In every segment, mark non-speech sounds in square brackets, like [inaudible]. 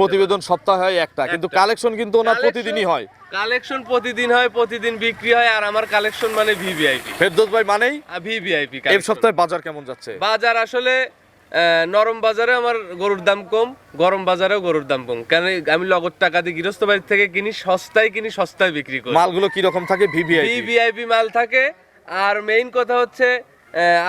প্রতিবেদন সপ্তাহে হয় একটা কিন্তু কালেকশন কিন্তু ওনার প্রতিদিনই হয়। কালেকশন প্রতিদিন হয় প্রতিদিন বিক্রি হয় আর আমার কালেকশন মানে ভিভিআইপি ফেরদৌস ভাই মানেই? ভিভিআইপি এই সপ্তাহে বাজার কেমন যাচ্ছে? বাজার আসলে নরম বাজারে আমার গরুর দাম কম গরম বাজারেও গরুর দাম কম। কেন আমি লগত টাকা দিয়ে গৃহস্থ বাড়ি থেকে কিনি সস্তায় কিনি সস্তায় বিক্রি করি। মালগুলো কি রকম থাকে ভিভিআই ভিভিআইপি মাল থাকে আর মেইন কথা হচ্ছে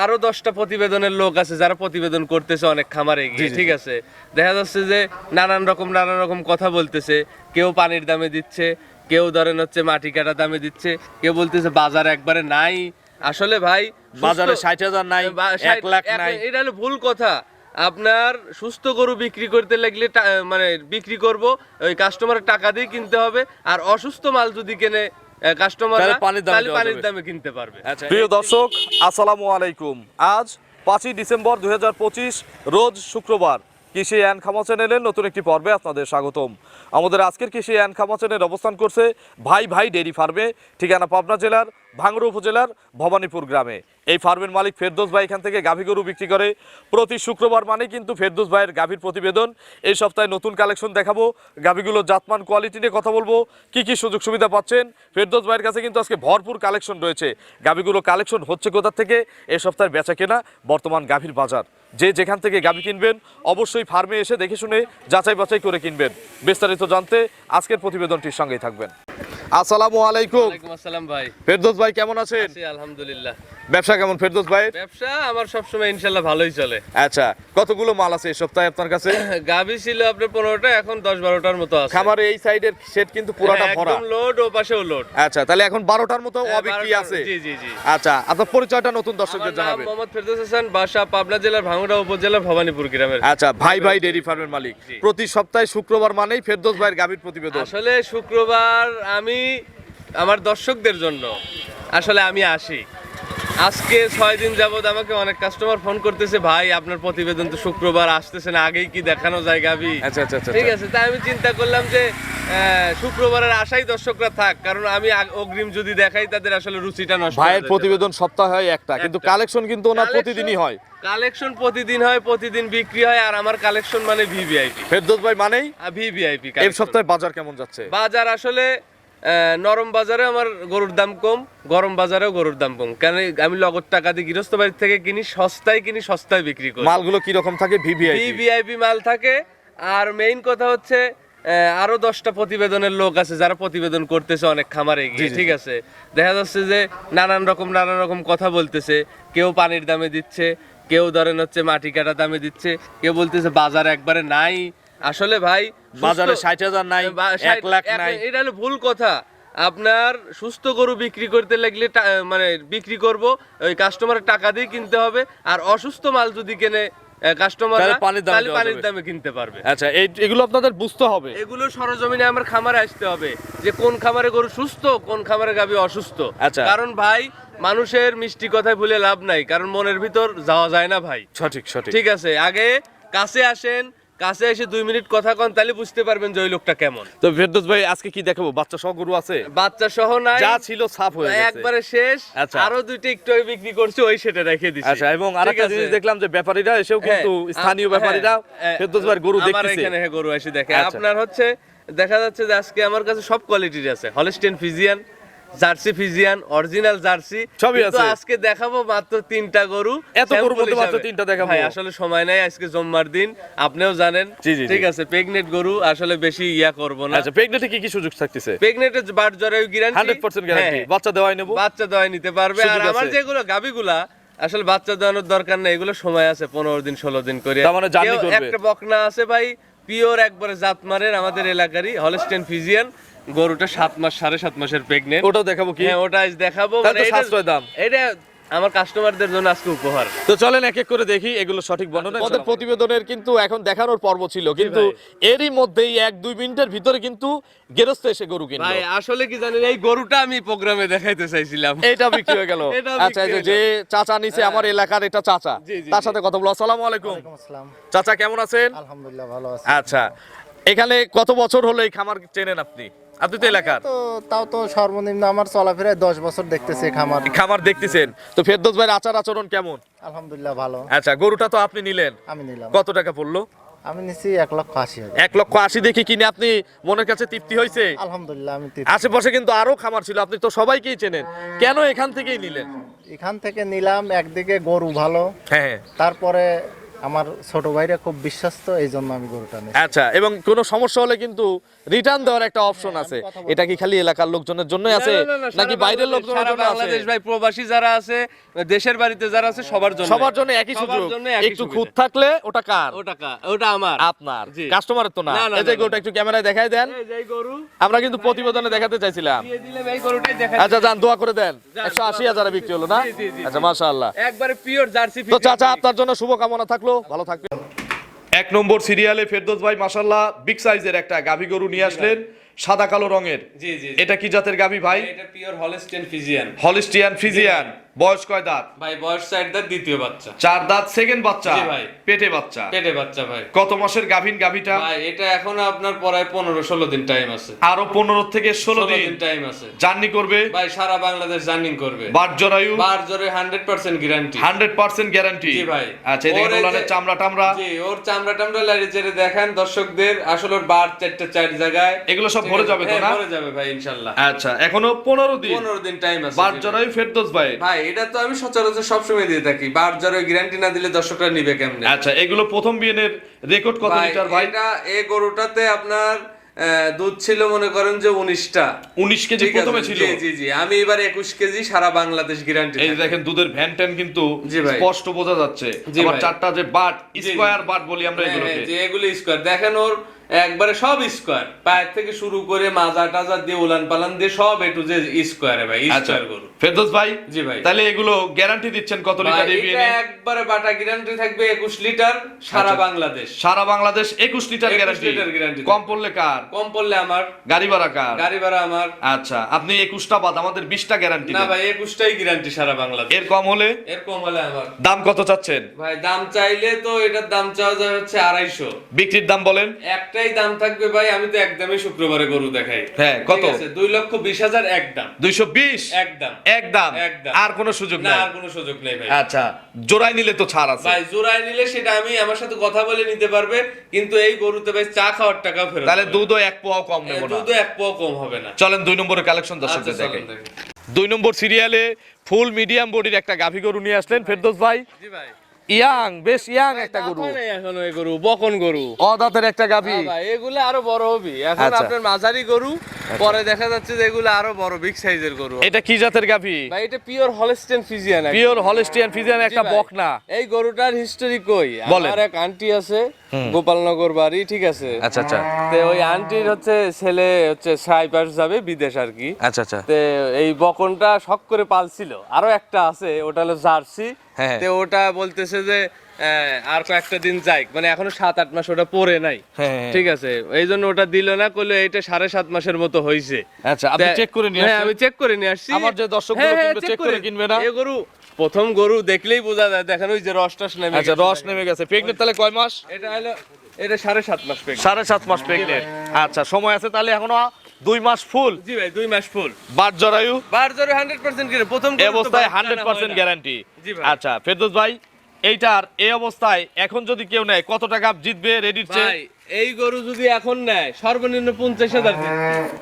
আরও দশটা প্রতিবেদনের লোক আছে যারা প্রতিবেদন করতেছে অনেক খামারে গিয়ে ঠিক আছে? দেখা যাচ্ছে যে নানান রকম নানান রকম কথা বলতেছে। কেউ পানির দামে দিচ্ছে কেউ ধরেন হচ্ছে মাটি কাটা দামে দিচ্ছে কেউ বলতেছে বাজার একবারে নাই। আসলে ভাই বাজারে ষাট হাজার নাই এক লাখ নাই। এটা হলো ভুল কথা। আপনার সুস্থ গরু বিক্রি করতে লাগলে মানে বিক্রি করব ওই কাস্টমারের টাকা দিয়ে কিনতে হবে আর অসুস্থ মাল যদি কেনে পানির দামে কিনতে পারবে। প্রিয় দর্শক আসসালামু আলাইকুম। আজ পাঁচই ডিসেম্বর দুই হাজার পঁচিশ রোজ শুক্রবার কৃষি অ্যান্ড খামা চ্যানেলের নতুন একটি পর্বে আপনাদের স্বাগতম। আমাদের আজকের কৃষি অ্যান্ড খামা চ্যানেল অবস্থান করছে ভাই ভাই ডেরি ফার্মে ঠিকানা পাবনা জেলার ভাঙড়া উপজেলার ভবানীপুর গ্রামে। এই ফার্মের মালিক ফেরদোস ভাই এখান থেকে গাভী গরু বিক্রি করে। প্রতি শুক্রবার মানে কিন্তু ফেরদোস ভাইয়ের গাভীর প্রতিবেদন। এই সপ্তাহে নতুন কালেকশন দেখাবো। গাভীগুলোর জাতমান, কোয়ালিটি নিয়ে কথা বলব। কি কি সুযোগ সুবিধা পাচ্ছেন? ফেরদোস ভাইয়ের কাছে কিন্তু আজকে ভরপুর কালেকশন রয়েছে। গাভীগুলো কালেকশন হচ্ছে কোথা থেকে? এই সপ্তাহের বেচা কেনা, বর্তমান গাভীর বাজার। যে যেখান থেকে গাভী কিনবেন, অবশ্যই ফার্মে এসে দেখে শুনে যাচাই বাছাই করে কিনবেন। বিস্তারিত জানতে আজকের প্রতিবেদনটির সঙ্গেই থাকবেন। আসসালামু আলাইকুম। আসসালাম ভাই। ফেরদোস ভাই কেমন আছেন? আলহামদুলিল্লাহ। ব্যবসা কেমন ফেরদোস ভাই? ব্যবসা আমার সবসময় ইনশাল্লাহ ভালোই চলে। আচ্ছা কতগুলো মাল আছে এই সপ্তাহে আপনার কাছে? [coughs] গাভি ছিল আপনার পনেরোটা এখন দশ বারোটার মতো আছে। খামারে এই সাইডের সেট কিন্তু পুরাটা হ্যাঁ, ভরা। একদম লোড ও পাশেও লোড আচ্ছা তাহলে এখন বারোটার মতো অবিক্রি আছে। জি জি জি। আচ্ছা আপনার পরিচয়টা নতুন দর্শকদের জানাবেন। মোহাম্মদ ফেরদৌস হাসান বাসা পাবনা জেলার ভাঙ্গুড়া উপজেলার ভবানীপুর গ্রামের। আচ্ছা ভাই ভাই ডেরি ফার্মের মালিক। প্রতি সপ্তাহে শুক্রবার মানেই ফেরদোস ভাইয়ের গাভীর প্রতিবেদন। আসলে শুক্রবার আমি আমার দর্শকদের জন্য। আসলে আমি আসি। আজকে ছয় দিন যাবত আমাকে অনেক কাস্টমার ফোন করতেছে ভাই আপনার প্রতিবেদন তো শুক্রবার আসতেছে না আগেই কি দেখানো যায় গাবি? আচ্ছা আচ্ছা আচ্ছা ঠিক আছে তাই আমি চিন্তা করলাম যে শুক্রবারের আশাই দর্শকরা থাক কারণ আমি অগ্রিম যদি দেখাই তাদের আসলে রুচিটা নষ্ট ভাইয়ের প্রতিবেদন সপ্তাহে হয় একটা। কিন্তু কালেকশন কিন্তু ওনার প্রতিদিনই হয়। কালেকশন প্রতিদিন হয় প্রতিদিন বিক্রি হয় আর আমার কালেকশন মানে ভিভিআইপি ফেরদোস ভাই মানেই? ভিভিআইপি এই সপ্তাহে বাজার কেমন যাচ্ছে? বাজার আসলে নরম বাজারে আমার গরুর দাম কম গরম বাজারেও গরুর দাম কম। কেন আমি লগত টাকা দিয়ে গৃহস্থ বাড়ি থেকে কিনি সস্তায় কিনি সস্তায় বিক্রি করি। মালগুলো কি রকম থাকে ভিভিআই ভিভিআইপি মাল থাকে। আর মেইন কথা হচ্ছে আরও দশটা প্রতিবেদনের লোক আছে যারা প্রতিবেদন করতেছে অনেক খামারে গিয়ে ঠিক আছে? দেখা যাচ্ছে যে নানান রকম নানান রকম কথা বলতেছে। কেউ পানির দামে দিচ্ছে কেউ ধরেন হচ্ছে মাটি কাটা দামে দিচ্ছে। কেউ বলতেছে বাজার একবারে নাই আসলে ভাই বাজারে ষাট হাজার নাই এক লাখ নাই। এটা হলো ভুল কথা। আপনার সুস্থ গরু বিক্রি করতে লাগলে মানে বিক্রি করব ওই কাস্টমারের টাকা দিয়ে কিনতে হবে আর অসুস্থ মাল যদি কেনে পানির দামে কিনতে পারবে। আচ্ছা এগুলো আপনাদের বুঝতে হবে। এগুলো সরজমিনে আমার খামারে আসতে হবে যে কোন খামারে গরু সুস্থ কোন খামারে গাবি অসুস্থ। আচ্ছা। কারণ ভাই মানুষের মিষ্টি কথায় ভুলে লাভ নাই কারণ মনের ভিতর যাওয়া যায় না ভাই। সঠিক সঠিক। ঠিক আছে আগে কাছে আসেন কাছে এসে দুই মিনিট কথা কন তাহলে বুঝতে পারবেন যে ওই লোকটা কেমন। তো ফেরদোস ভাই আজকে কি দেখাবো? বাচ্চা সহ গরু আছে? বাচ্চা সহ নাই। যা ছিল সাফ হয়ে গেছে। একবারে শেষ। আচ্ছা। আরও দুইটা একটু আগে বিক্রি করছি ওই সেটা রেখে দিছি। আচ্ছা এবং আরেকটা জিনিস দেখলাম যে ব্যাপারীরা এসেও হ্যাঁ, কিন্তু স্থানীয় ব্যাপারীরা হ্যাঁ, ফেরদৌস ভাইয়ের গরু আমার দেখতেছে। এখানে হ্যাঁ গরু এসে দেখে। আচ্ছা। আপনার হচ্ছে দেখা যাচ্ছে যে আজকে আমার কাছে সব কোয়ালিটির আছে। Holstein Friesian jersey Friesian original jersey. সবই আছে। আজকে দেখাবো মাত্র তিনটা গরু। এত sample মাত্র তিনটা দেখাবো? ভাই আসলে সময় নাই আজকে জম্মার দিন। আপনিও জানেন। ঠিক আছে প্রেগনেট গরু আসলে বেশি ইয়া করব না। আচ্ছা প্রেগনেন্টে কি কি সুযোগ থাকতেছে? প্রেগনেটের বাট জ্বরে গ্যারান্টি 100% গ্যারান্টি বাচ্চা দেওয়াই নেব। বাচ্চা দেওয়াই নিতে পারবে। আর আমার যেগুলো গাবিগুলা আসলে বাচ্চা দেওয়ানোর দরকার নেই। এগুলো সময় আছে পনেরো দিন ষোলো দিন করে। তার মানে। একটা বকনা আছে ভাই পিওর একবারে জাতমারের আমাদের এলাকারই হলস্টেন ফিজিয়ান গরুটা সাত মাস সাড়ে সাত মাসের প্রেগনেন্ট ওটাও দেখাবো কি? হ্যাঁ ওটা আজ দেখাবো। এটা- সাশ্রয় দাম। এটা আমার কাস্টমারদের জন্য আজকে উপহার। তো চলেন এক এক করে দেখি এগুলো সঠিক বর্ণনা আমাদের প্রতিবেদনের কিন্তু এখন দেখানোর পর্ব ছিল কিন্তু এরই মধ্যেই এক দুই মিনিটের ভিতরে কিন্তু গেরস্ত এসে গরু কিনলো। ভাই আসলে কি জানেন এই গরুটা আমি প্রোগ্রামে দেখাইতে চাইছিলাম। এটা বিক্রি হয়ে গেল। [laughs] এটা আচ্ছা এই যে- চাচা নিছে আমার এলাকার এটা চাচা। জি, জি, তার সাথে কথা বলো আসসালামু আলাইকুম। আসসালাম। চাচা কেমন আছেন? আলহামদুলিল্লাহ ভালো আছি। আচ্ছা এখানে কত বছর হলো এই খামার চেনেন আপনি? আপনি তো এলাকার। তো তাও তো সর্বনিম্ন আমার চলাফেরায় দশ বছর দেখতেছি খামার। খামার দেখতেছেন। তো ফেরদৌস ভাইয়ের আচার আচরণ কেমন? আলহামদুলিল্লাহ ভালো। আচ্ছা গরুটা তো আপনি নিলেন। আমি নিলাম। কত টাকা পড়ল? আমি নিছি এক লক্ষ আশি এক লক্ষ আশি দেখে কিনে আপনি মনের কাছে তৃপ্তি হয়েছে? আলহামদুলিল্লাহ আমি আশেপাশে কিন্তু আরও খামার ছিল আপনি তো সবাইকেই চেনেন। কেন এখান থেকেই নিলেন? এখান থেকে নিলাম একদিকে গরু ভালো হ্যাঁ। তারপরে আমার ছোট ভাইরা খুব বিশ্বস্ত এই জন্য আমি গরুটা নিই আচ্ছা এবং কোনো সমস্যা হলে কিন্তু রিটার্ন দেওয়ার একটা অপশন আছে। এটা কি খালি এলাকার লোকজনের জন্যই আছে নাকি বাইরের লোকজনের সারা জন্য আছে? বাংলাদেশ ভাই প্রবাসী যারা আছে দেশের বাড়িতে যারা আছে সবার জন্য সবার জন্য একই সুযোগ। একটু। খুঁত থাকলে ওটা কার? ওটা কা- ওটা আমার। আপনার। কাস্টমারের তো না। এই যে না। একটু ক্যামেরায় দেখাই দেন। এই যে গরু। আমরা কিন্তু প্রতিবেদনে দেখাতে চাইছিলাম। দিয়ে দিলাম এই গরুটাই দেখা আচ্ছা যান দোয়া করে দেন। যান, একশো আশি হাজারে বিক্রি হলো না? আচ্ছা মাশাআল্লাহ। একবারে পিওর জার্সি তো চাচা আপনার জন্য শুভকামনা থাকল। ভালো থাকবে। এক নম্বর সিরিয়ালে ফেরদোস ভাই মাসাল্লাহ বিগ সাইজের একটা গাভী গরু নিয়ে আসলেন সাদা কালো রঙের। জি জি এটা কি জাতের গাভী ভাই? এটা pure Holstein Friesian Holstein Friesian বয়স কয় দাঁত? ভাই বয়স সাইড দাঁত দ্বিতীয় বাচ্চা। চার দাঁত সেকেন্ড বাচ্চা? ভাই। পেটে বাচ্চা? পেটে বাচ্চা ভাই। কত মাসের গাভীন গাভীটা? ভাই এটা এখন আপনার পড়ায় পনেরো ষোলো দিন টাইম আছে। আরও পনেরো থেকে ষোলো দিন টাইম আছে। জার্নি করবে? ভাই সারা বাংলাদেশ জার্নিং করবে। বাট জরায়ু বার জোরে hundred percent guarantee hundred percent guarantee জি ভাই। আচ্ছা এদিকে যে- চামড়া টামড়া? জি ওর চামড়া টামড়া লাড়ি চেড়ে দেখান দর্শকদের। আসলে ওর বার চারটে চার জায়গায়। এগুলো সব ভরে যাবে তো হ্যাঁ, না? ভরে যাবে ভাই ইনশাল্লাহ। আচ্ছা এখনও পনেরো দিন। পনেরো দিন টাইম আছে ভাই। জরায়ু ফেরদৌস ভাই। ভাই এটা তো আমি সচরাচর সবসময় দিয়ে থাকি। বার জ্বরে গ্যারান্টি না দিলে দর্শকরা নিবে কেমনে? আচ্ছা এগুলো প্রথম বিয়ের রেকর্ড কত লিটার ভাই? এটা এই গরুটাতে আপনার দুধ ছিল মনে করেন যে উনিশটা। উনিশ কেজি প্রথমে ছিল। জি জি আমি এবার একুশ কেজি সারা বাংলাদেশ গ্যারান্টি এই দেখেন দুধের ভ্যান ট্যান কিন্তু। স্পষ্ট বোঝা যাচ্ছে। আবার চারটা যে বাট। স্কোয়ার বাট বলি আমরা হ্যাঁ, এগুলোকে। যে এগুলো স্কোয়ার দেখেন ওর একবারে সব স্কোয়ার পায়ের থেকে শুরু করে মাজা টাজা দিয়ে উলান পালান দিয়ে সব একটু যে স্কোয়ারে ভাই আচ্ছা স্কোয়ার গরু। ফেরদৌস ভাই জি ভাই। তাহলে এগুলো গ্যারান্টি দিচ্ছেন কত লিটার একবারে বাটা গ্যারান্টি থাকবে একুশ লিটার সারা আচ্ছা। বাংলাদেশ। সারা বাংলাদেশ একুশ লিটার গ্যারান্টি লিটার guarantee কম পড়লে কার? কম পড়লে আমার। গাড়ি ভাড়া কার? গাড়ি ভাড়া আমার। আচ্ছা আপনি একুশটা বাদ আমাদের বিশটা গ্যারান্টি না ভাই একুশটাই গ্যারান্টি সারা বাংলাদেশ। এর কম হলে? এর কম হলে আমার। দাম কত চাচ্ছেন? ভাই দাম চাইলে তো এটার দাম চাওয়া যায় হচ্ছে আড়াইশো। বিক্রির দাম বলেন? একটাই দাম থাকবে ভাই আমি তো একদমই শুক্রবারে গরু দেখাই। হ্যাঁ, কত? দুই লক্ষ বিশ হাজার একদম। দুইশো বিশ? একদম। একদম? একদম। আর কোনো সুযোগ না আর কোনো সুযোগ নেই ভাই। আচ্ছা জোড়ায় নিলে তো ছাড় আছে। ভাই জোড়ায় নিলে সেটা আমি আমার সাথে কথা বলে নিতে পারবে কিন্তু এই গরুতে ভাই চা খাওয়ার টাকা ফেরত তাহলে। দুধও এক পোয়াও কম নেব না। দুধও এক পোয়া কম হবে না। চলেন দুই নম্বরের কালেকশন আচ্ছা, দর্শকদের চলেন দেখে। দেখি। দুই নম্বর সিরিয়ালে ফুল মিডিয়াম বডির একটা গাভী গরু নিয়ে আসলেন ফেরদৌস ভাই। জি ভাই। ইয়াং বেশ ইয়াং একটা গরু। এখন এই গরু বকন গরু। অদাতের একটা হ্যাঁ এগুলো আরও বড় হবি। এখন আচ্ছা। আপনার মাঝারি গরু পরে দেখা যাচ্ছে যে এগুলো আরও বড় বিগ সাইজের গরু। এটা কি জাতের গাভী? ভাই এটা pure Holstein Friesian pure Holstein Friesian একটা। বকনা। এই গরুটার হিস্টরি কই? আমার এক আন্টি আছে গোপালনগর বাড়ি ঠিক আছে? আচ্ছা আচ্ছা। তে ওই আন্টির হচ্ছে ছেলে হচ্ছে সাইপাস যাবে বিদেশ আর কি। আচ্ছা আচ্ছা। তে এই বকনটা শখ করে পালছিল। আরও একটা আছে ওটা হলো জার্সি। হ্যাঁ। তে ওটা বলতেছে যে আর কয়েকটা দিন যাই মানে এখনও সাত আট মাস ওটা পরে নাই। হ্যাঁ। ঠিক আছে? এই জন্য ওটা দিল না করলে এইটা সাড়ে সাত মাসের মতো হয়েছে আচ্ছা আপনি চেক করে নিয়ে হ্যাঁ আমি চেক করে নিয়ে আসছি। আমার যে হ্যাঁ, হ্যাঁ, কিনবে, check করে কিনবে না? এই গরু প্রথম গরু দেখলেই বোঝা যায় দেখেন ওই যে রস টস নেমে আচ্ছা গেছে। রস নেমে গেছে। প্রেগনেন্ট তাহলে কয় মাস? এটা হলো এটা সাড়ে সাত মাস প্রেগনেন্ট সাড়ে সাত মাস প্রেগনেন্ট আচ্ছা সময় আছে তাহলে এখনও দুই মাস ফুল জি ভাই দুই মাস ফুল বার জরায়ু? বার জোরে হান্ড্রেড পার্সেন্ট প্রথম অবস্থায় হান্ড্রেড পার্সেন্ট গ্যারান্টি আচ্ছা ফেরদোস ভাই? এইটার এই অবস্থায় এখন যদি কেউ নেয় কত টাকা জিতবে রেডির চেয়ে? এই গরু যদি এখন নেয় সর্বনিম্ন পঞ্চাশ হাজার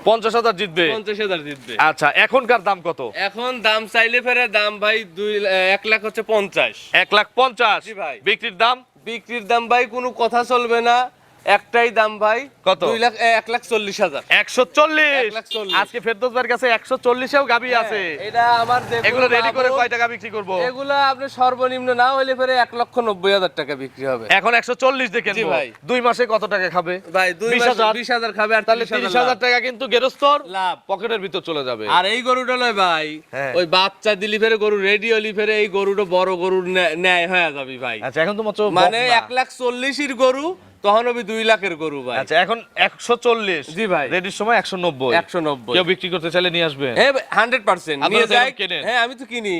পঞ্চাশ হাজার জিতবে? পঞ্চাশ হাজার জিতবে। আচ্ছা এখনকার দাম কত? এখন দাম চাইলে ফেরে দাম ভাই দুই এক লাখ হচ্ছে পঞ্চাশ। এক লাখ পঞ্চাশ। বিক্রির দাম? বিক্রির দাম ভাই কোনো কথা চলবে না। একটাই দাম ভাই কত? দুই লাখ এক লাখ চল্লিশ হাজার। একশো চল্লিশ। আজকে ফেরদৌস ভাইয়ের কাছে একশো চল্লিশেও গাবি আছে। এটা আমার এগুলো রেডি করে কয় টাকা বিক্রি করব? এগুলো আপনি সর্বনিম্ন না হইলে ফেরে এক লক্ষ নব্বই হাজার টাকা বিক্রি হবে। এখন একশো চল্লিশ দেখেন ভাই। দুই মাসে কত টাকা খাবে? ভাই দুই হাজার। বিশ হাজার খাবে আর তাহলে তিরিশ হাজার টাকা কিন্তু গেরস্তর লাভ। পকেটের ভিতর চলে যাবে। আর এই গরুটা নয় ভাই হ্যাঁ। ওই বাচ্চা দিলি ফেরে গরু রেডি হলি ফেরে এই গরুটা বড় গরুর ন্যা- ন্যায় হয়ে যাবি ভাই। আচ্ছা এখন তো মানে এক লাখ চল্লিশের গরু তখন হবে দুই লাখের গরু ভাই। আচ্ছা এখন একশো চল্লিশ জি ভাই। রেডির সময় একশো নব্বই। একশো নব্বই। কেউ বিক্রি করতে চাইলে নিয়ে আসবে। হ্যাঁ হান্ড্রেড পার্সেন্ট নিয়ে যায় হ্যাঁ আমি তো কিনি।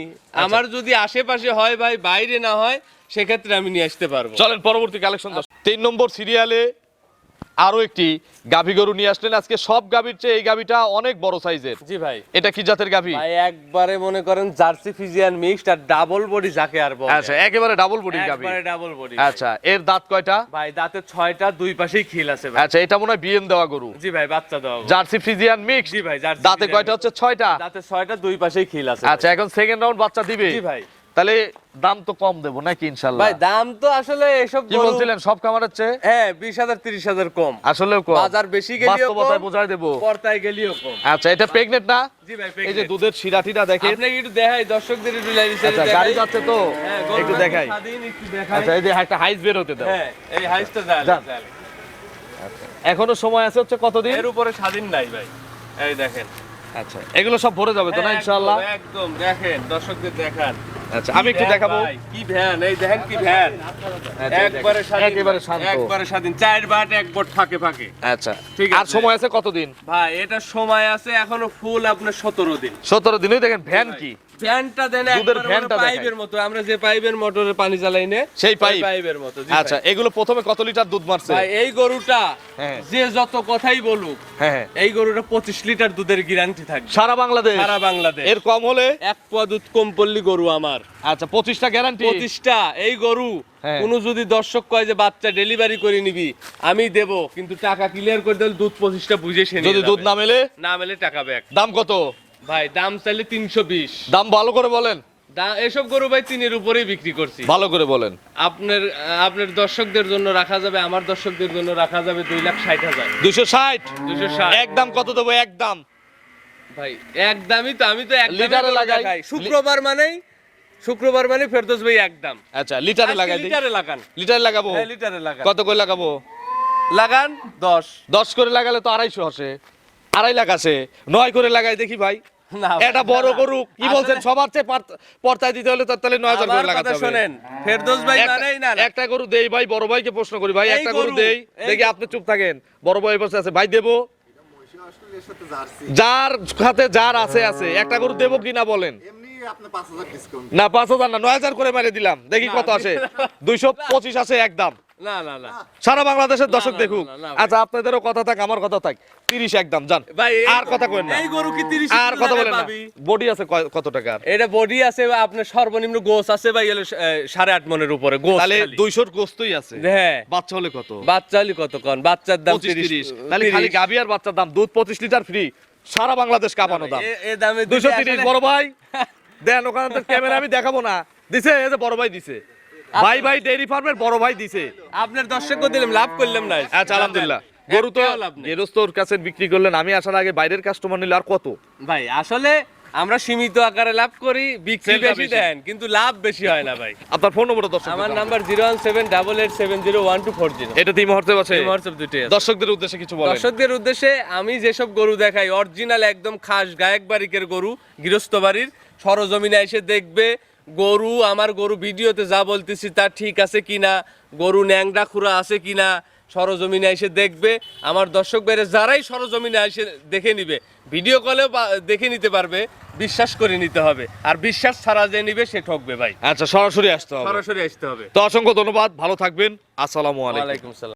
আমার যদি আশেপাশে হয় ভাই বাইরে না হয় সেক্ষেত্রে আমি নিয়ে আসতে পারব। চলেন পরবর্তী কালেকশন তিন নম্বর সিরিয়ালে আরও একটি গাভী গরু নিয়ে আসলেন। আজকে সব গাভীর চেয়ে এই গাভীটা অনেক বড় সাইজের। জি ভাই। এটা কি জাতের গাভী? ভাই একবারে মনে করেন জার্সি ফিজিয়ান মিক্সড আর ডাবল বডি যাকে আর বলে। আচ্ছা একেবারে ডাবল বডি গাভী। একবারে ডাবল বডি আচ্ছা এর দাঁত কয়টা? ভাই দাঁতে ছয়টা দুই পাশেই খিল আছে ভাই। আচ্ছা এটা মনে হয় বিএন দেওয়া গরু। জি ভাই বাচ্চা দাও জার্সি ফিজিয়ান মিক্স জি ভাই জার্সি দাঁতে কয়টা হচ্ছে? ছয়টা? দাঁতে ছয়টা দুই পাশেই খিল আছে আচ্ছা এখন সেকেন্ড রাউন্ড বাচ্চা দিবে। জি ভাই। তাহলে দাম তো কম দেবো নাকি ইনশাল্লাহ? ভাই দাম তো আসলে এসব কি বলছিলেন? সব খামারের চেয়ে? হ্যাঁ বিশ হাজার তিরিশ হাজার কম। আসলেও কম। বাজার বেশি গেলেও বাস্তবতায় বোঝাই দেবো। পর্তায় গেলেও কম। আচ্ছা এটা প্রেগনেন্ট না? জি ভাই এই যে দুধের শিরাটিটা দেখেন। আপনি একটু দেখাই দর্শকদের একটু লাইভ আচ্ছা গাড়ি যাচ্ছে তো? হ্যাঁ, একটু দেখাই। আচ্ছা এই যে একটা হাইস বের হতে দাও। হ্যাঁ এই হাইসটা যান। এখনও সময় আছে হচ্ছে কতদিন? এর উপরে স্বাধীন নাই ভাই। এই দেখেন। আচ্ছা এগুলো সব ভরে যাবে তো না হ্যাঁ, ইনশাআল্লাহ? একদম দেখেন দর্শকদের দেখান। আচ্ছা আমি একটু দেখাবো? কি ভ্যান? এই দেখেন কি ভ্যান? আচ্ছা, একবারে স্বাধীন। একবারে শান্ত। একবারে স্বাধীন। চার বাট এক বট ফাঁকে ফাঁকে। আচ্ছা। ঠিক আর সময় আছে কতদিন? ভাই এটা সময় আছে এখনও ফুল আপনার সতেরো দিন। সতেরো দিনই দেখেন ভ্যান কি? ভ্যানটা দেন দুধের ভ্যানটা পাইপের মতো। আমরা যে পাইপের মোটরে পানি চালাই নে সেই পাইপ? পাইপের মতো আচ্ছা এগুলো প্রথমে কত লিটার দুধ মারছে? ভাই এই গরুটা হ্যাঁ। যে যত কথাই বলুক হ্যাঁ হ্যাঁ। এই গরুটা পঁচিশ লিটার দুধের গ্যারান্টি থাকবে। সারা বাংলাদেশ? সারা বাংলাদেশ। এর কম হলে? এক পোয়া দুধ কম পড়লি গরু আমার। আচ্ছা পঁচিশটা গ্যারান্টি পঁচিশটা এই গরু হ্যাঁ। কোনো যদি দর্শক কয় যে বাচ্চা ডেলিভারি করে নিবি আমি দেব কিন্তু টাকা ক্লিয়ার করে দিলে দুধ পঁচিশটা বুঝে সে যদি দুধ না মেলে? না মেলে টাকা ব্যাক দাম কত? ভাই দাম চাইলে তিনশো বিশ। দাম ভালো করে বলেন। এসব গরু ভাই তিনের উপরেই বিক্রি করছি। ভালো করে বলেন। আপনার আপনার দর্শকদের জন্য রাখা যাবে আমার দর্শকদের জন্য রাখা যাবে দুই লাখ ষাট হাজার। দুশো ষাট? দুশো ষাট। একদম কত দেবো? একদম ভাই একদমই তো আমি তো এক লিটারে লাগাই। শুক্রবার মানেই শুক্রবার মানে ফেরদৌস ভাই একদম আচ্ছা লিটারে লাগাই লিটারে লাগান। লিটারে লাগাবো? হ্যাঁ লিটারে লাগান। কত করে লাগাবো? লাগান দশ। দশ করে লাগালে তো আড়াইশো আসে। আড়াই লাখ আসে। নয় করে লাগাই দেখি ভাই। এটা বড় গরু। কি বলছেন? সবার চেয়ে পর্তায় দিতে হলে তার তাহলে নয় হাজার করে লাগাতে হবে। শোনেন ফেরদৌস ভাই একটা- মানেই না। একটা গরু দেই ভাই বড় ভাইকে প্রশ্ন করি ভাই একটা গরু দেই। দেখি আপনি চুপ থাকেন। বড় ভাই বসে আছে। ভাই দেবো? যার খাতে যার আছে আছে। একটা গরু দেবো কিনা বলেন? না পাঁচ হাজার না নয় হাজার করে মেরে দিলাম। দেখি কত আসে। দুইশো পঁচিশ আছে একদম। না না না। সারা বাংলাদেশের দর্শক দেখুক। আচ্ছা আপনাদেরও কথা থাক আমার কথা থাক। তিরিশ একদম জান ভাই এই- আর কথা কইেন না। এই গরু কি 30 আর কথা বলেন বডি আছে কত টাকার এটা বডি আছে আপনার সর্বনিম্ন গোস আছে ভাই হলো সাড়ে আট মনের উপরে গোস তাহলে দুইশোর গোস্তই আছে। হ্যাঁ। বাচ্চা হলে কত? বাচ্চা হলে কত কন? বাচ্চার দাম পঁচিশ 30 তিরিশ। তাহলে খালি গাভি আর বাচ্চার দাম। দুধ পঁচিশ লিটার ফ্রি সারা বাংলাদেশ কাঁপানো দাম। এ দামে দুশো তিরিশ বড় ভাই। [laughs] দেন ওখানে তো ক্যামেরা আমি দেখাবো না। দিছে এই যে বড় ভাই দিছে। ভাই ভাই ডেইরি ফার্মের বড় ভাই দিছে। আপনার দর্শককে দিলাম লাভ করলাম না। আচ্ছা আলহামদুলিল্লাহ। গরু তো। গেরস্তর কাছে বিক্রি করলেন আমি আসার আগে বাইরের কাস্টমার নিলে আর কত? ভাই আসলে আমরা সীমিত আকারে লাভ করি বিক্রি বেশি। দেন কিন্তু লাভ বেশি হয় না ভাই। আপনার ফোন নম্বর দর্শক আমার number zero one seven double eight seven zero one two four zero এটা তিন মুহূর্তে আছে। হোয়াটসঅ্যাপ আছে। দর্শকদের উদ্দেশ্যে কিছু বলেন। দর্শকদের উদ্দেশ্যে আমি যেসব গরু দেখাই অরিজিনাল একদম খাস গায়ক বাড়িকের গরু গৃহস্থ বাড়ির সরজমিনে এসে দেখবে গরু আমার গরু ভিডিওতে যা বলতেছি তা ঠিক আছে কিনা গরু ন্যাংরা খুঁড়া আছে কিনা সরজমিনে এসে দেখবে। আমার দর্শক বাইরে যারাই সরজমিনে এসে দেখে নিবে ভিডিও কলেও দেখে নিতে পারবে বিশ্বাস করে নিতে হবে। আর বিশ্বাস ছাড়া যে নিবে সে ঠকবে ভাই। আচ্ছা সরাসরি আসতে হবে। সরাসরি আসতে হবে। তো অসংখ্য ধন্যবাদ ভালো থাকবেন আসসালামু আলাইকুম। সালাম